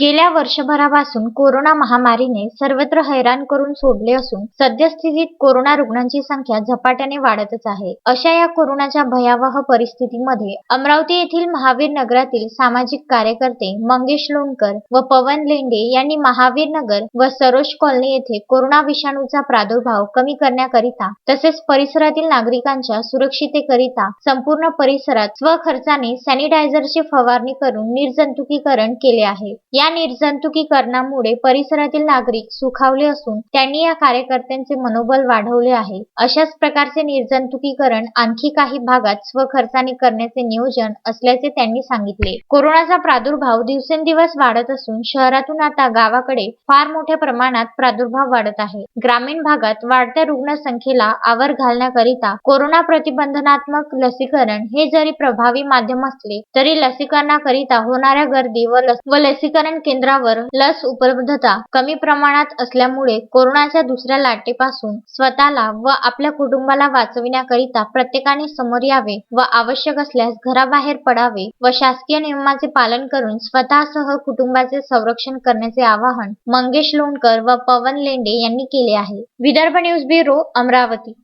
गेल्या वर्षभरापासून कोरोना महामारीने सर्वत्र हैराण करून सोडले असून सद्यस्थितीत कोरोना रुग्णांची संख्या झपाट्याने वाढतच आहे. अशा या कोरोनाच्या भयावह परिस्थितीमध्ये अमरावती येथील महावीर नगरातील सामाजिक कार्यकर्ते मंगेश लोणकर व पवन लेंडे यांनी महावीर नगर व सरोज कॉलनी येथे कोरोना विषाणूचा प्रादुर्भाव कमी करण्याकरिता तसेच परिसरातील नागरिकांच्या सुरक्षितेकरिता संपूर्ण परिसरात स्वखर्चाने सॅनिटायझरची फवारणी करून निर्जंतुकीकरण केले आहे. या निर्जंतुकीकरणामुळे परिसरातील नागरिक सुखावले असून त्यांनी या कार्यकर्त्यांचे मनोबल वाढवले आहे. अशाच प्रकारचे निर्जंतुकीकरण आणखी काही भागात स्वखर्चाने करण्याचे नियोजन असल्याचे त्यांनी सांगितले. कोरोनाचा प्रादुर्भाव दिवसेंदिवस वाढत असून शहरातून आता गावाकडे फार मोठ्या प्रमाणात प्रादुर्भाव वाढत आहे. ग्रामीण भागात वाढत्या रुग्णसंख्येला आवर घालण्याकरिता कोरोना प्रतिबंधनात्मक लसीकरण हे जरी प्रभावी माध्यम असले तरी लसीकरणाकरिता होणाऱ्या गर्दी व लसीकरण व लसीकरण केंद्रावर लस उपलब्धता कमी प्रमाणात असल्यामुळे कोरोनाच्या दुसऱ्या लाटेपासून स्वतःला व आपल्या कुटुंबाला वाचविण्याकरिता प्रत्येकाने समोर यावे व आवश्यक असल्यास घराबाहेर पडावे व शासकीय नियमाचे पालन करून स्वतःसह कुटुंबाचे संरक्षण करण्याचे आवाहन मंगेश लोणकर व पवन लेंडे यांनी केले आहे. Vidarbha news bureau Amravati.